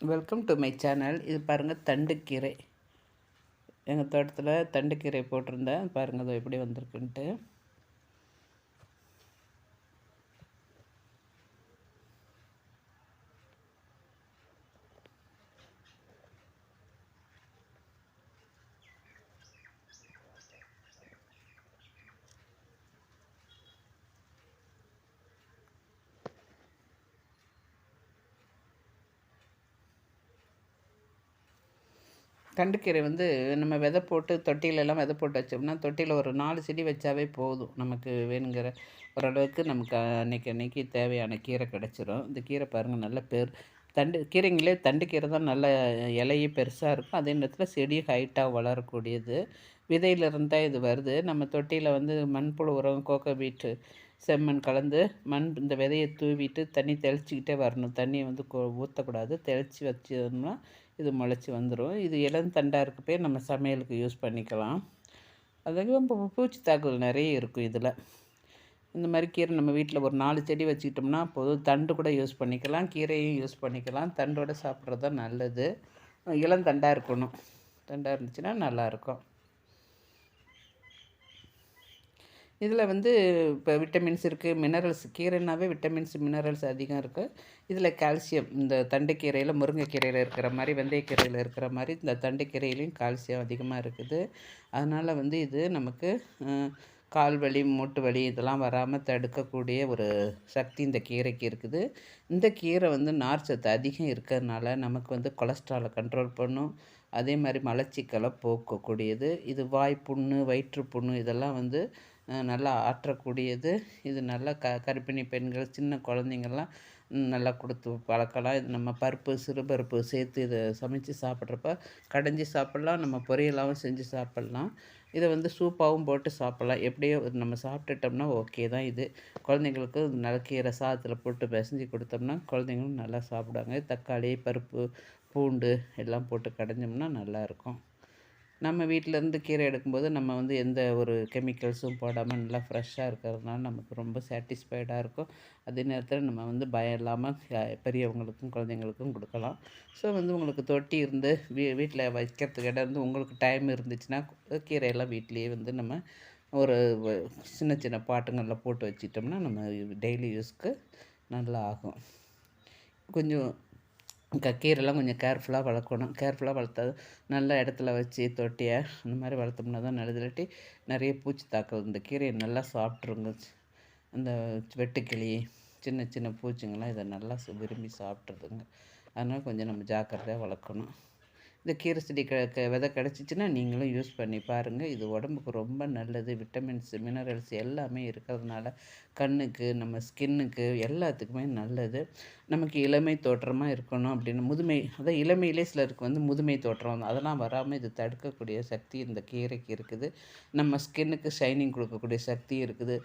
Welcome to my channel இது பாருங்கள் தண்டுக்கீரை. எங்கள் தோட்டத்தில் தண்டுக்கீரை போட்டிருந்தேன். பாருங்கள் அது எப்படி வந்திருக்குன்ட்டு. தண்டுக்கீரை வந்து நம்ம விதை போட்டு தொட்டியிலெல்லாம் விதை போட்டு வச்சோம்னா தொட்டியில் ஒரு நாலு செடி வச்சாவே போதும். நமக்கு வேணுங்கிற ஓரளவுக்கு நமக்கு அன்றைக்கி அன்றைக்கி தேவையான கீரை கிடச்சிரும். இந்த கீரை பாருங்கள் நல்ல பேர் தண்டு கீரைங்களே தண்டு கீரை தான் நல்ல இலையும் பெருசாக இருக்கும். அதே நேரத்தில் செடியும் ஹைட்டாக வளரக்கூடியது. விதையிலிருந்து தான் இது வருது. நம்ம தொட்டியில் வந்து மண்புழு உரம் கோக்கோ பீட்டு செம்மண் கலந்து மண் இந்த விதையை தூவிட்டு தண்ணி தெளிச்சிக்கிட்டே வரணும். தண்ணியை வந்து ஊற்றக்கூடாது தெளித்து வச்சோம்னா இது முளைச்சி வந்துடும் இது இளந்தண்டாக இருக்கப்பே நம்ம சமையலுக்கு யூஸ் பண்ணிக்கலாம். அதுவும் இப்போ பூச்சி தாக்குதல் நிறைய இருக்கும் இதில். இந்த மாதிரி கீரை நம்ம வீட்டில் ஒரு நாலு செடி வச்சுக்கிட்டோம்னா போதும். தண்டு கூட யூஸ் பண்ணிக்கலாம். கீரையும் யூஸ் பண்ணிக்கலாம். தண்டோடு சாப்பிட்றது தான் நல்லது. இளந்தண்டாக இருக்கணும். தண்டாக இருந்துச்சுன்னா நல்லாயிருக்கும் இதில் வந்து இப்போ விட்டமின்ஸ் இருக்குது மினரல்ஸ் கீரைனாவே விட்டமின்ஸ் மினரல்ஸ் அதிகம் இருக்குது. இதில் கால்சியம் இந்த தண்டுக்கீரையில் முருங்கைக்கீரையில் இருக்கிற மாதிரி வெந்தயக்கீரையில் இருக்கிற மாதிரி இந்த தண்டுக்கீரையிலையும் கால்சியம் அதிகமாக இருக்குது. அதனால் வந்து இது நமக்கு கால் வலி மூட்டு வலி இதெல்லாம் வராமல் தடுக்கக்கூடிய ஒரு சக்தி இந்த கீரைக்கு இருக்குது. இந்த கீரை வந்து நார் சத்து அதிகம் இருக்கிறதுனால நமக்கு வந்து கொலஸ்ட்ராலை கண்ட்ரோல் பண்ணும். அதே மாதிரி மலச்சிக்கலை போக்கக்கூடியது. இது வாய் புண்ணு வயிற்று புண்ணு இதெல்லாம் வந்து நல்லா ஆற்றக்கூடியது. இது நல்லா க கர்ப்பிணி பெண்கள் சின்ன குழந்தைங்கள்லாம் நல்லா கொடுத்து பழக்கலாம் இது நம்ம பருப்பு சிறுபருப்பு சேர்த்து இதை சமைச்சு சாப்பிட்றப்ப கடைஞ்சி சாப்பிட்லாம் நம்ம பொரியலாகவும் செஞ்சு சாப்பிட்லாம். இதை வந்து சூப்பாகவும் போட்டு சாப்பிட்லாம். எப்படியோ நம்ம சாப்பிட்டுட்டோம்னா ஓகே தான் இது. குழந்தைங்களுக்கு நல்ல கீரை சாதத்தில் போட்டு பிசைஞ்சு கொடுத்தோம்னா குழந்தைங்களும் நல்லா சாப்பிடுவாங்க. தக்காளி பருப்பு பூண்டு எல்லாம் போட்டு கடைஞ்சோம்னா நல்லாயிருக்கும் நம்ம வீட்டிலேருந்து கீரை எடுக்கும்போது நம்ம வந்து எந்த ஒரு கெமிக்கல்ஸும் போடாமல் நல்லா ஃப்ரெஷ்ஷாக இருக்கிறதுனால நமக்கு ரொம்ப சாட்டிஸ்ஃபைடாக இருக்கும். அதே நேரத்தில் நம்ம வந்து பயம் இல்லாமல் பெரியவங்களுக்கும் குழந்தைங்களுக்கும் கொடுக்கலாம். ஸோ வந்து உங்களுக்கு தொட்டி இருந்து வீ வீட்டில் வைக்கிறதுக்கு இடம் இருந்து உங்களுக்கு டைம் இருந்துச்சுன்னா கீரையெல்லாம் வீட்லேயே வந்து நம்ம ஒரு சின்ன சின்ன பாட்டுங்களில் போட்டு வச்சிட்டோம்னா நம்ம டெய்லி யூஸ்க்கு நல்லா ஆகும். கொஞ்சம் கக்கீரெல்லாம் கொஞ்சம் கேர்ஃபுல்லாக வளர்க்கணும். கேர்ஃபுல்லாக வளர்த்தா நல்ல இடத்துல வச்சு தொட்டியை அந்த மாதிரி வளர்த்தோம்னா தான் நல்லது. இல்லாட்டி நிறைய பூச்சி தாக்கல் இந்த கீரையை நல்லா சாப்பிட்ருங்க அந்த வெட்டுக்கிளி சின்ன சின்ன பூச்சிங்கெல்லாம் இதை நல்லா விரும்பி சாப்பிட்ருதுங்க அதனால் கொஞ்சம் நம்ம ஜாக்கிரதையாக வளர்க்கணும். இந்த கீரை செடி க க விதை கிடச்சிச்சின்னா நீங்களும் யூஸ் பண்ணி பாருங்கள் இது உடம்புக்கு ரொம்ப நல்லது. விட்டமின்ஸ் மினரல்ஸ் எல்லாமே இருக்கிறதுனால கண்ணுக்கு நம்ம ஸ்கின்னுக்கு எல்லாத்துக்குமே நல்லது. நமக்கு இளமை தோற்றமாக இருக்கணும் அப்படின்னு முதுமை அதான் இளமையிலே சிலருக்கு வந்து முதுமை தோற்றம் அதெல்லாம் வராமல் இது தடுக்கக்கூடிய சக்தி இந்த கீரைக்கு இருக்குது. நம்ம ஸ்கின்னுக்கு ஷைனிங் கொடுக்கக்கூடிய சக்தி இருக்குது.